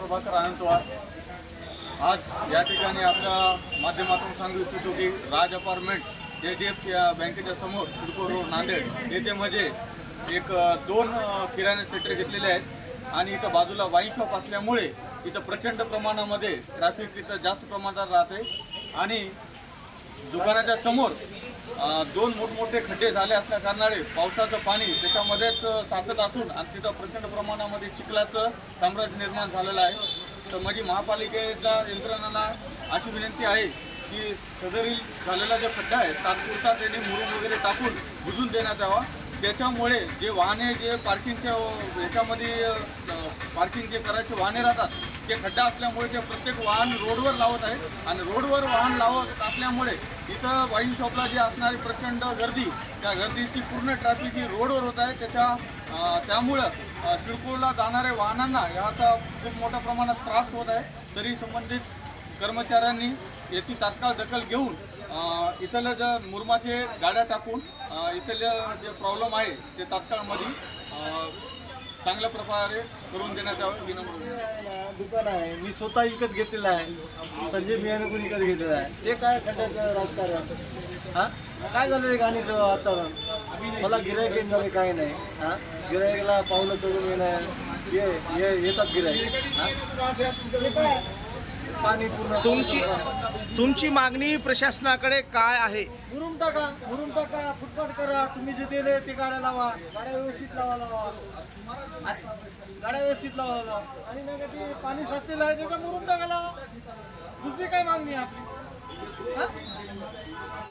प्रभाकर आनंदवार. आज या ठिकाणी आपल्या माध्यमातून सांगू इच्छितो की Raj apartment H D F C या बँकेच्या समोर सिडको रोड नांदेड येथे म्हणजे एक दोन किराणा सेंटर घेतलेले आहेत. आणि इथं बाजूला वाईन शॉप असल्यामुळे इथं प्रचंड प्रमाणामध्ये ट्रॅफिक इथं जास्त प्रमाणात राहते आणि दुकानाच्या समोर दोन मोठमोठे खड्डे झाले असल्या कारणाने पावसाचं पाणी त्याच्यामध्येच साचत असून आणि तिथं प्रचंड प्रमाणामध्ये चिखलाचं साम्राज्य निर्माण झालेलं आहे. तर माझी महापालिकेच्या यंत्रणाला अशी विनंती आहे की सदरील झालेला जो खड्डा आहे तात्पुरता त्याने मुरुम वगैरे टाकून बुजून देण्यात यावा. त्याच्यामुळे जे वाहने जे पार्किंगच्या ह्याच्यामध्ये पार्किंग जे करायचे वाहने राहतात ते खड्डा असल्यामुळे ते प्रत्येक वाहन रोडवर लावत आहे आणि रोडवर वाहन लावत असल्यामुळे इथं वाईन शॉपला जी असणारी प्रचंड गर्दी त्या गर्दीची पूर्ण ट्रॅफिक ही रोडवर होत आहे. त्याच्या त्यामुळं शिरपूरला जाणाऱ्या वाहनांना याचा खूप मोठ्या प्रमाणात त्रास होत आहे. तरी संबंधित कर्मचाऱ्यांनी याची तात्काळ दखल घेऊन इथल्या ज्या मुरमाचे गाड्या टाकून इथल्या जे प्रॉब्लेम आहे ते तात्काळमध्ये चांगल्या प्रकारे करून देण्यात यावे विनम्र. दुकान आहे. मी स्वतः विकत घेतलेलं आहे. संजय बियाणं विकत घेतलेलं आहे. ते काय खड्ड्याचं राजकारण? हा? काय झालं रे गाणीचं वातावरण? मला गिरायक येत झाले काय नाही. हा? गिरायकला पावलं चढून येणार. ये ये येतात गिरायक हा? पाणी पूर्ण तुमची तुमची मागणी प्रशासनाकडे काय आहे? मुरुम टाका मुरुम टाका फुटपाथ करा. तुम्ही जे दिले ते गाड्या लावा. गाड्या व्यवस्थित लावा लावा. आ- गाड्या व्यवस्थित लावा लावा. आणि नाही का ते पाणी साचलेलं आहे त्याचा मुरुम टाका लावा? दुसरी काय मागणी आहे आपली? हा?